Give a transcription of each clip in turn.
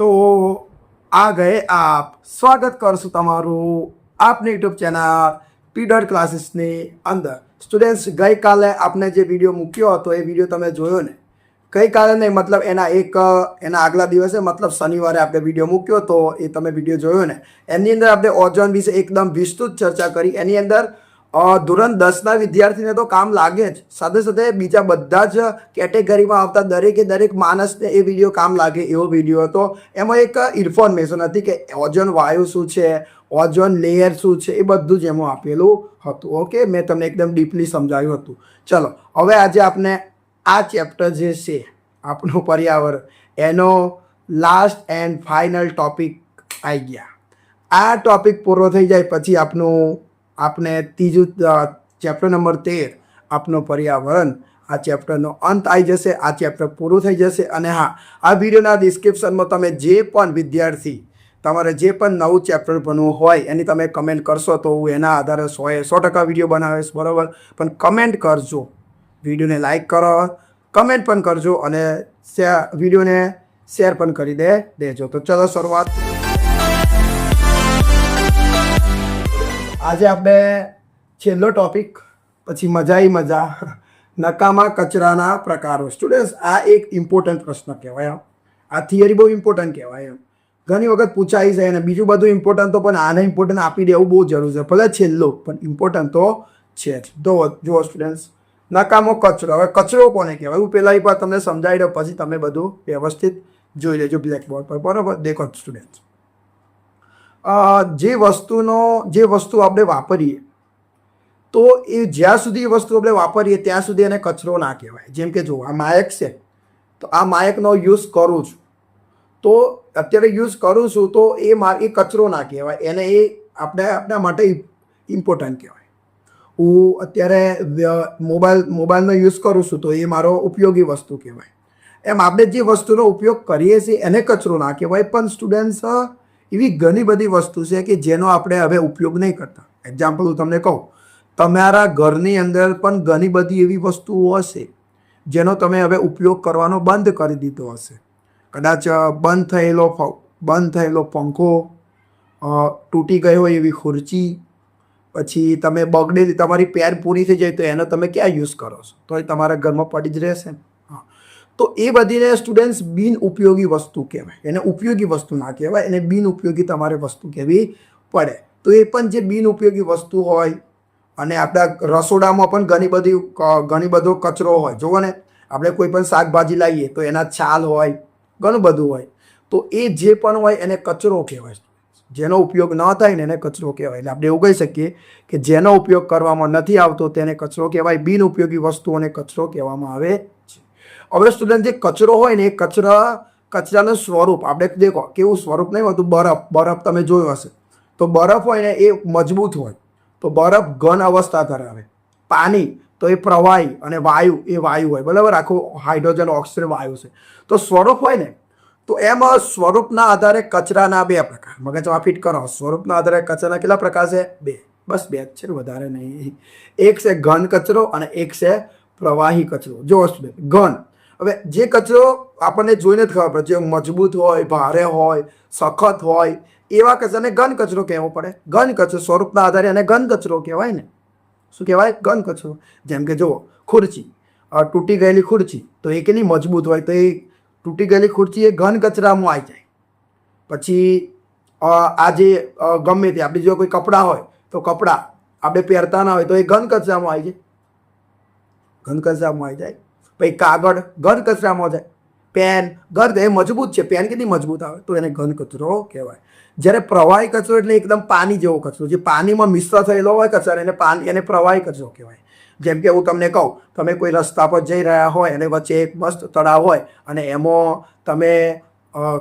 તો આ ગયે આપ. સ્વાગત કરશું તમારું આપની યુટ્યુબ ચેનલ પીડર ક્લાસીસની અંદર. સ્ટુડન્ટ્સ, ગઈકાલે આપને જે વીડિયો મૂક્યો હતો, એ વીડિયો તમે જોયો ને? ગઈકાલે નહીં, મતલબ એના એક, એના આગલા દિવસે, મતલબ શનિવારે આપણે વીડિયો મૂક્યો તો એ તમે વીડિયો જોયો ને? એની અંદર આપણે ઓઝોન વિશે એકદમ વિસ્તૃત ચર્ચા કરી. એની અંદર ધોરણ દસના વિદ્યાર્થીને તો કામ લાગે જ. સાથે સાથે બીજા બધા જ કેટેગરીમાં આવતા દરેકે દરેક માણસને એ વીડિયો કામ લાગે, એવો વીડિયો હતો. એમાં એક ઇન્ફોર્મેશન હતી કે ઓઝોન વાયુ શું છે, ઓઝોન લેયર શું છે, એ બધું જ એમાં આપેલું હતું. ઓકે મેં તમને એકદમ ડીપલી સમજાવ્યું હતું. ચલો, હવે આજે આપણે આ ચેપ્ટર જે છે, આપણું પર્યાવરણ, એનો લાસ્ટ એન્ડ ફાઇનલ ટોપિક આવી ગયા. આ ટોપિક પૂરો થઈ જાય પછી આપનું ત્રીજું ચેપ્ટર નંબર તેર, આપનું પર્યાવરણ. આ ચેપ્ટરનો અંત આવી જશે, આ ચેપ્ટર પૂરું થઈ જશે અને હા, આ વિડીયોના ડિસ્ક્રિપ્શનમાં તમે જે પણ વિદ્યાર્થી તમારે જે પણ નવું ચેપ્ટર બનવું હોય એની તમે કમેન્ટ કરશો તો હું એના આધારે સોએ સો ટકા વીડિયો બનાવીશ, બરાબર? પણ કમેન્ટ કરજો. વિડીયોને લાઇક કરો કમેન્ટ પણ કરજો અને વિડીયોને શેર પણ કરી દે, દેજો. તો ચલો શરૂઆત. આજે આપણે છેલ્લો ટોપિક પછી મજાઈ મજા, નકામા કચરાના પ્રકારો. સ્ટુડન્ટ્સ આ એક ઇમ્પોર્ટન્ટ પ્રશ્ન કહેવાય આ થિયરી બહુ ઇમ્પોર્ટન્ટ કહેવાય એમ. ઘણી વખત પૂછાઈ જાય અને બીજું બધું ઇમ્પોર્ટન્ટ તો પણ આને ઇમ્પોર્ટન્ટ આપી દેવું બહુ જરૂર છે. ભલે છેલ્લો, પણ ઇમ્પોર્ટન્ટ તો છે જ. તો જુઓ સ્ટુડન્ટ્સ નકામો કચરો. હવે કચરો કોને કહેવાય? હું પહેલાં એક વાર તમને સમજાવી દઉં, પછી તમે બધું વ્યવસ્થિત જોઈ લેજો બ્લેકબોર્ડ પર. બરાબર? દેખો સ્ટુડન્ટ્સ જે વસ્તુનો, જે વસ્તુ આપણે વાપરીએ, તો એ જ્યાં સુધી વસ્તુ આપણે વાપરીએ, ત્યાં સુધી એને કચરો ના કહેવાય. જેમ કે જો, આ માયક છે, તો આ માયકનો યુઝ કરું છું. તો અત્યારે યુઝ કરું છું, તો એ મા, એ કચરો ના કહેવાય. એને એ આપણે, આપણા માટે ઇમ્પોર્ટન્ટ કહેવાય. હું અત્યારે મોબાઈલ, મોબાઈલનો યુઝ કરું છું, તો એ મારો ઉપયોગી વસ્તુ કહેવાય. એમ આપણે જે વસ્તુનો ઉપયોગ કરીએ છીએ, એને કચરો ના કહેવાય. પણ સ્ટુડન્ટ્સ એવી ઘણી બધી વસ્તુ છે કે જેનો આપણે હવે ઉપયોગ નહીં કરતા. એક્ઝામ્પલ હું તમને કહું, તમારા ઘરની અંદર પણ ઘણી બધી એવી વસ્તુઓ હશે, જેનો તમે હવે ઉપયોગ કરવાનો બંધ કરી દીધો હશે. કદાચ બંધ થયેલો બંધ થયેલો પંખો તૂટી ગયો એવી ખુરચી, પછી તમે બગડેલી તમારી પેર પૂરી થઈ જાય તો એનો તમે ક્યાં યુઝ કરો છો? તો એ તમારા ઘરમાં પડી જ રહેશે. ને તો એ બધીને સ્ટુડન્ટ્સ બિન ઉપયોગી વસ્તુ કહેવાય. એને ઉપયોગી વસ્તુ ના કહેવાય, એને બિન ઉપયોગી તમારે વસ્તુ કહેવી પડે. તો એ પણ જે બિન ઉપયોગી વસ્તુ હોય, અને આપણા રસોડામાં પણ ઘણી બધી ઘણી બધો કચરો હોય. જુઓ ને, આપણે કોઈ પણ શાકભાજી લાવીએ તો એના છાલ હોય, ઘણું બધું હોય. તો એ જે પણ હોય એને કચરો કહેવાય. જેનો ઉપયોગ ન થાય ને એને કચરો કહેવાય. એટલે આપણે એવું કહી શકીએ કે જેનો ઉપયોગ કરવામાં નથી આવતો તેને કચરો કહેવાય. બિન ઉપયોગી વસ્તુઓને કચરો કહેવામાં આવે હવે સ્ટુડન્ટ જે કચરો હોય ને એ કચરા, કચરાનું સ્વરૂપ, આપણે દેખો, કેવું સ્વરૂપ નહીં હોતું, બરફ બરફ તમે જોયો હશે. તો બરફ હોય ને એ મજબૂત હોય. તો બરફ ઘન અવસ્થા ધરાવે. પાણી, તો એ પ્રવાહી અને વાયુ, એ વાયુ હોય. બરાબર? આખું હાઇડ્રોજન ઓક્સિજન વાયુ છે. તો સ્વરૂપ હોય ને, તો એમાં સ્વરૂપના આધારે કચરાના બે પ્રકાર. મગજમાં ફિટ કરો. સ્વરૂપના આધારે કચરાના કેટલા પ્રકાર છે? બે. બસ બે જ છે, વધારે નહીં. એક છે ઘન કચરો અને એક છે પ્રવાહી કચરો. જો સ્ટુડન્ટ ઘન. હવે જે કચરો આપણને જોઈને જ ખબર પડે. જે મજબૂત હોય, ભારે હોય, સખત હોય, એવા કચરાને ઘન કચરો કહેવો પડે. ઘન કચરો સ્વરૂપના આધારે એને ઘન કચરો કહેવાય ને. શું કહેવાય? ઘન કચરો. જેમ કે જુઓ, ખુરચી. તૂટી ગયેલી ખુરચી. તો એ કેટલી મજબૂત હોય? તો એ તૂટી ગયેલી ખુરચી એ ઘન કચરામાં આવી જાય. પછી આ જે ગમે તે આપણે જો કોઈ કપડાં હોય, તો કપડાં આપણે પહેરતા ના હોય તો એ ઘન કચરામાં આવી જાય. ઘન કચરામાં આવી જાય. પછી કાગળ ઘન કચરામાં જાય. પેન ઘન એ મજબૂત છે. પેન કેટલી મજબૂત આવે? તો એને ઘન કચરો કહેવાય. જ્યારે પ્રવાહી કચરો એટલે એકદમ પાણી જેવો કચરો. જે પાણીમાં મિશ્ર થયેલો હોય કચરો એને પાણી એને પ્રવાહી કચરો કહેવાય. જેમ કે હું તમને કહું, તમે કોઈ રસ્તા પર જઈ રહ્યા હોય, અને વચ્ચે એક મસ્ત તળાવ હોય, અને એમાં તમે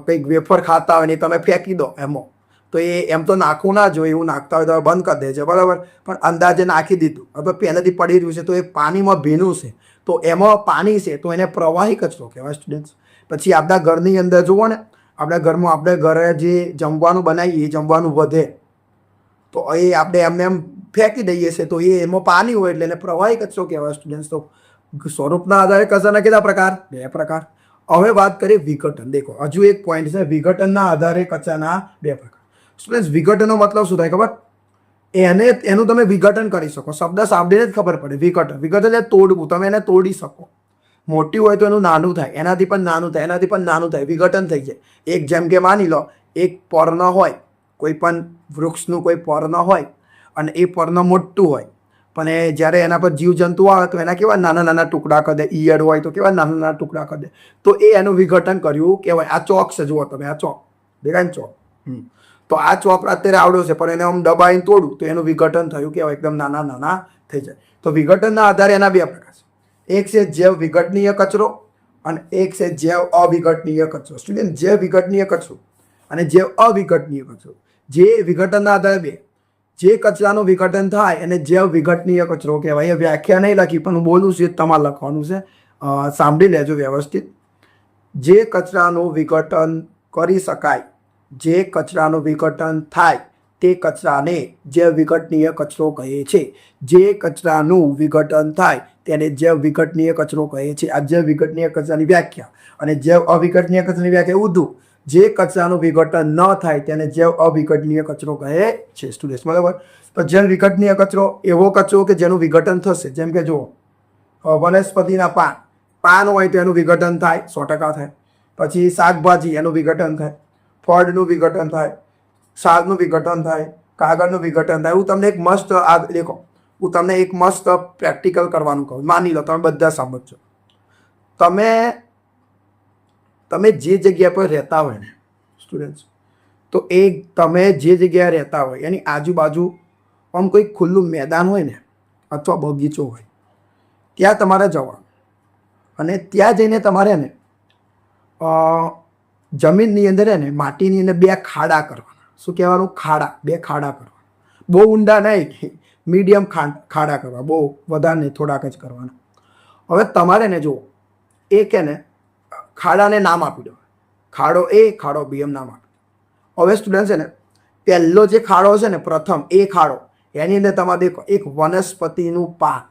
કંઈક વેફર ખાતા હોય ને તમે ફેંકી દો એમાં. તો એ, એમ તો નાખવું ના જોઈએ, એવું નાખતા હોય તો બંધ કરી દેજો. બરાબર? પણ અંદાજે નાખી દીધું. હવે પહેલેથી પડી રહ્યું છે, તો એ પાણીમાં ભીનું છે. તો એમાં પાણી છે, તો એને પ્રવાહી કચરો કહેવાય સ્ટુડન્ટ્સ પછી આપણા ઘરની અંદર જુઓ ને, આપણા ઘરમાં આપણે ઘરે જે જમવાનું બનાવીએ, એ જમવાનું વધે. તો એ આપણે એમને એમ ફેંકી દઈએ છીએ, તો એ એમાં પાણી હોય એટલે એને પ્રવાહી કચરો કહેવાય સ્ટુડન્ટ્સ તો સ્વરૂપના આધારે કચરાના કેટલા પ્રકાર? બે પ્રકાર. હવે વાત કરીએ વિઘટન. દેખો, હજુ એક પોઈન્ટ છે, વિઘટનના આધારે કચરાના બે પ્રકાર. સ્ટુડન્ટ્સ વિઘટનનો મતલબ શું થાય ખબર? એને એનું તમે વિઘટન કરી શકો. શબ્દ સાંભળીને જ ખબર પડે. વિઘટન. વિઘટન એટલે તોડવું. તમે એને તોડી શકો. મોટી હોય તો એનું નાનું થાય. એનાથી પણ નાનું થાય. એનાથી પણ નાનું થાય. વિઘટન થઈ જાય. એક જેમ કે માની લો, એક પર્ણ હોય, કોઈ પણ વૃક્ષનું કોઈ પર્ણ હોય અને એ પર્ણ મોટું હોય. પણ એ જ્યારે એના પર જીવજંતુ આવે તો એના કેવા નાના નાના ટુકડા કરી દે ઈયળ હોય તો કેવા નાના નાના ટુકડા કરી દે તો એ એનું વિઘટન કર્યું કહેવાય. આ ચોક છે. જુઓ તમે, આ ચોક. દેખાય ને ચોક? હમ. તો આ ચોપડા અત્યારે આવડ્યો છે, પણ એને આમ દબાઈને તોડું, તો એનું વિઘટન થયું કે એકદમ નાના નાના થઈ જાય. તો વિઘટનના આધારે એના બે પ્રકાર છે. એક છે જૈવ વિઘટનીય કચરો અને એક છે જૈવ અવિઘટનીય કચરો. સ્ટુડન્ટ જૈવ વિઘટનીય કચરો અને જૈવ અવિઘટનીય કચરો. જે વિઘટનના આધારે બે. જે કચરાનું વિઘટન થાય એને જૈવ વિઘટનીય કચરો કહેવાય. એ વ્યાખ્યા નહીં લખી, પણ હું બોલું છું, એ તમારે લખવાનું છે. સાંભળી લેજો વ્યવસ્થિત. જે કચરાનું વિઘટન કરી શકાય જે કચરાનું વિઘટન થાય તે કચરાને જૈવ વિઘટનીય કચરો કહે છે, જે કચરાનું વિઘટન થાય તેને જૈવ વિઘટનીય કચરો કહે છે. આ જૈવ વિઘટનીય કચરાની વ્યાખ્યા અને જૈવ અવિઘટનીય કચરાની વ્યાખ્યા ઉર્દુ. જે કચરાનું વિઘટન ન થાય તેને જૈવ અવિઘટનીય કચરો કહે છે. સ્ટુડન્ટ્સ બરાબર? તો જૈવ વિઘટનીય કચરો એવો કચરો કે જેનું વિઘટન થશે. જેમ કે જુઓ વનસ્પતિના પાન. પાન હોય તો એનું વિઘટન થાય, સો ટકા થાય. પછી શાકભાજી, એનું વિઘટન થાય. ફળનું વિઘટન થાય, શાકનું વિઘટન થાય, કાગળનું વિઘટન થાય હું તમને એક મસ્ત આ દેખો, હું તમને એક મસ્ત પ્રેક્ટિકલ કરવાનું કહું, માની લો, તમે બધા સમજજો. તમે તમે જે જગ્યા પર રહેતા હોય ને સ્ટુડન્ટ્સ તો એ તમે જે જગ્યાએ રહેતા હોય, એની આજુબાજુ આમ કોઈ ખુલ્લું મેદાન હોય ને, અથવા બગીચો હોય, ત્યાં તમારે જવાનું. અને ત્યાં જઈને તમારે ને જમીનની અંદર ને, માટીની અંદર બે ખાડા કરવાના. શું કહેવાનું? ખાડા, બે ખાડા કરવાના. બહુ ઊંડા નહીં, મીડિયમ ખાડા કરવા. બહુ વધારે નહીં, થોડાક જ કરવાના. હવે તમારે ને જુઓ એ કે ને, ખાડાને નામ આપી દો. ખાડો એ, ખાડો બી એમ નામ આપી હવે સ્ટુડન્ટ છે ને, પહેલો જે ખાડો છે ને, પ્રથમ એ ખાડો, એની અંદર તમારે દેખો, એક વનસ્પતિનું પાન.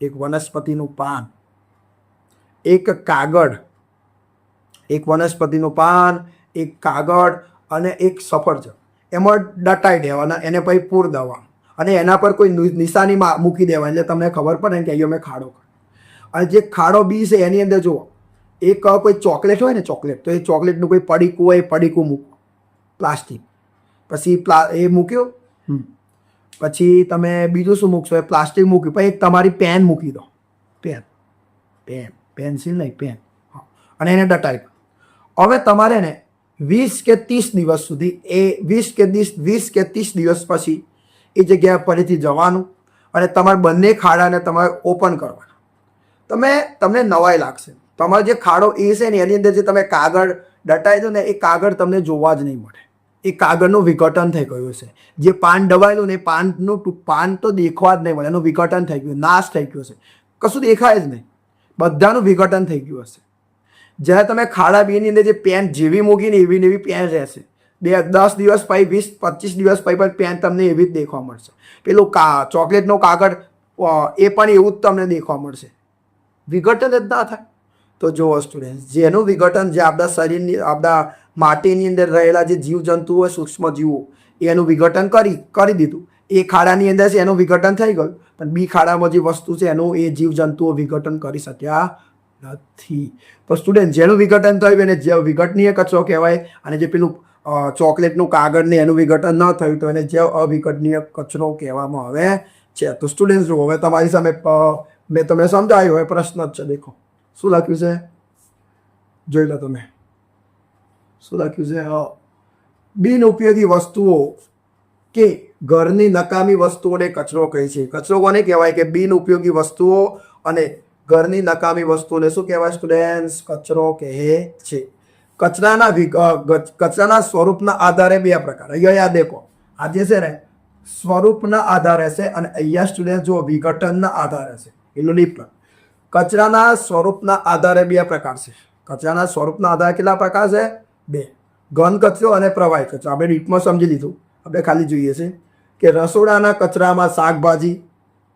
એક વનસ્પતિનું પાન. એક કાગળ. એક વનસ્પતિનું પાન એક કાગળ અને એક સફરજન. એમાં દટાઈ દેવાના એને પછી પૂર દવા. અને એના પર કોઈ નિશાની મા- મૂકી દેવાની એટલે તમને ખબર પડે ને કે અહીંયા મેં ખાડો અને જે ખાડો બી છે એની અંદર જુઓ એક કોઈ ચોકલેટ હોય ને ચોકલેટ તો એ ચોકલેટનું કોઈ પડીકું હોય પડીકું મૂકો પ્લાસ્ટિક. પછી પ્લા એ મૂક્યો. પછી તમે બીજું શું મૂકશો? એ પ્લાસ્ટિક મૂક્યું. પછી એક તમારી પેન મૂકી દો. પેન. પેન. પેન્સિલ નહીં પેન. હા. અને એને ડટાઈ દો. હવે તમારે ને વીસ કે ત્રીસ દિવસ સુધી, એ વીસ કે ત્રીસ, વીસ કે ત્રીસ દિવસ પછી એ જગ્યાએ ફરીથી જવાનું અને તમારે બંને ખાડાને તમારે ઓપન કરવાના. તમે, તમને નવાઈ લાગશે. તમારો જે ખાડો એ છે ને એની અંદર જે તમે કાગળ દટાઈ દો ને, એ કાગળ તમને જોવા જ નહીં મળે. એ કાગળનું વિઘટન થઈ ગયું છે. જે પાન દબાયેલું ને એ પાનનું પાન તો દેખવા જ નહીં મળે. એનું વિઘટન થઈ ગયું, નાશ થઈ ગયો છે. કશું દેખાય જ નહીં. બધાનું વિઘટન થઈ ગયું હશે. જ્યારે તમે ખાડા બીની અંદર જે પેન જેવી મૂકીને એવી ને એવી પેન રહેશે. બે દસ દિવસ પછી, વીસ, પચીસ દિવસ પછી પણ પેન તમને એવી જ દેખવા મળશે. પેલું કા ચોકલેટનો કાગળ એ પણ એવું જ તમને દેખવા મળશે. વિઘટન જ ના થાય. તો જુઓ સ્ટુડન્ટ જેનું વિઘટન જે આપણા શરીરની, આપણા માટીની અંદર રહેલા જે જીવજંતુઓ સૂક્ષ્મ જીવો એનું વિઘટન કરી કરી દીધું. એ ખાડાની અંદર છે, એનું વિઘટન થઈ ગયું. પણ બી ખાડામાં જે વસ્તુ છે, એનું એ જીવજંતુઓ વિઘટન કરી શક્યા નથી. તો સ્ટુડન્ટ જેનું વિઘટન થયું એને જે વિઘટનીય કચરો કહેવાય, અને જે પેલું ચોકલેટનું કાગળ ને એનું વિઘટન ન થયું, તો એને જે અવિઘટનીય કચરો કહેવામાં આવે છે. તો સ્ટુડન્ટ જુઓ, હવે તમારી સામે મેં તમને સમજાવ્યું હવે પ્રશ્ન જ છે, દેખો. શું લખ્યું છે? જોઈ લો તમે. શું લખ્યું છે? બિન બિનઉપયોગી વસ્તુઓ કે ઘરની નકામી વસ્તુઓને કચરો કહે છે. કચરો કોને કહેવાય? કે બિનઉપયોગી વસ્તુઓ અને ઘરની નકામી વસ્તુને શું કહેવાય સ્ટુડન્ટ્સ કચરો કહે છે. કચરાના કચરાના સ્વરૂપના આધારે બે પ્રકાર. અહીંયા યાદ દેખો આજે છે ને, સ્વરૂપના આધારે છે અને અહીંયા સ્ટુડન્ટ જો વિઘટનના આધારે છે. એનું ડિફરન્સ કચરાના સ્વરૂપના આધારે બે પ્રકાર છે. કચરાના સ્વરૂપના આધારે કેટલા પ્રકાર છે? બે. ઘન કચરો અને પ્રવાહી કચરો. આપણે રીટમાં સમજી લીધું. આપણે ખાલી જોઈએ છે કે રસોડાના કચરામાં શાકભાજી,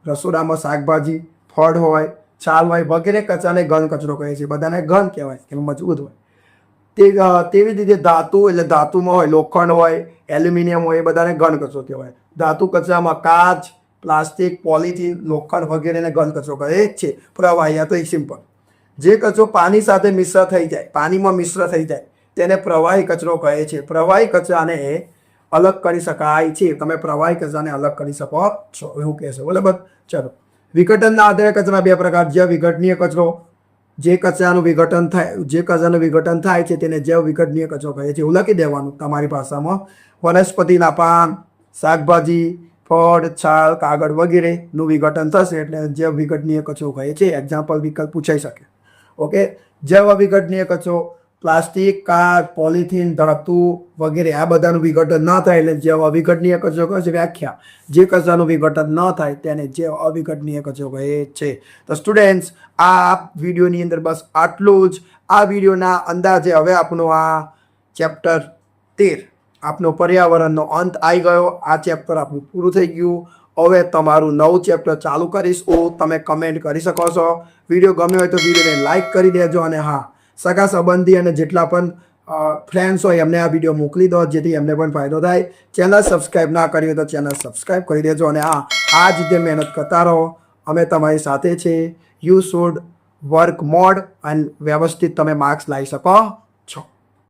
રસોડામાં શાકભાજી, ફળ હોય છાલ હોય વગેરે કચરાને ઘન કચરો કહે છે. બધાને ઘન કહેવાય, કે મજબૂત હોય. તે તેવી રીતે ધાતુ એટલે ધાતુમાં હોય, લોખંડ હોય, એલ્યુમિનિયમ હોય, એ બધાને ઘન કચરો કહેવાય. ધાતુ કચરામાં કાચ, પ્લાસ્ટિક, પોલિથીન, લોખંડ વગેરેને ઘન કચરો કહે છે. પ્રવાહી આ તો એ સિમ્પલ. જે કચરો પાણી સાથે મિશ્ર થઈ જાય, પાણીમાં મિશ્ર થઈ જાય, તેને પ્રવાહી કચરો કહે છે. પ્રવાહી કચરાને અલગ કરી શકાય છે. તમે પ્રવાહી કચરાને અલગ કરી શકો છો. એવું કહેશો. બરાબર? ચલો. વિઘટનના આધારે કચરા બે પ્રકાર, જે વિઘટનીય કચરો, જે કચરાનું વિઘટન થાય, જે કચરાનું વિઘટન થાય છે તેને જૈવ વિઘટનીય કચરો કહે છે. એવું લખી દેવાનું તમારી ભાષામાં. વનસ્પતિના પાન, શાકભાજી, ફળ, છાલ, કાગળ વગેરેનું વિઘટન થશે એટલે જૈવ વિઘટનીય કચરો કહે છે. એક્ઝામ્પલ વિકલ્પ પૂછાઈ શકે. ઓકે જૈવ વિઘટનીય કચરો પ્લાસ્ટિક, કાચ, પોલિથીન ધડકતું વગેરે આ બધાનું વિઘટન ન થાય એટલે જે અવિઘટનીય કચરો છે વ્યાખ્યા. જે કચરાનું વિઘટન ન થાય તેને જે અવિઘટનીય કચરો કહે છે. તો સ્ટુડન્ટ્સ આ વિડીયોની અંદર બસ આટલું જ. આ વિડીયોના અંદાજે હવે આપણું આ ચેપ્ટર તેર આપનો પર્યાવરણનો અંત આવી ગયો. આ ચેપ્ટર આપણું પૂરું થઈ ગયું. હવે તમારું નવું ચેપ્ટર ચાલુ કરીશ. ઓ તમે કમેન્ટ કરી શકો છો. વીડિયો ગમ્યો હોય તો વિડીયોને લાઈક કરી દેજો અને હા સગા સંબંધી અને જેટલા પણ ફ્રેન્ડ્સ હોય, એમને આ વીડિયો મોકલી દો, જેથી એમને પણ ફાયદો થાય. ચેનલ સબસ્ક્રાઈબ ના કરી હોય તો ચેનલ સબસ્ક્રાઈબ કરી દેજો અને આ આ જ રીતે મહેનત કરતા રહો. અમે તમારી સાથે છે. યુ શુડ વર્ક મોડ અને વ્યવસ્થિત તમે માર્ક્સ લાવી શકો.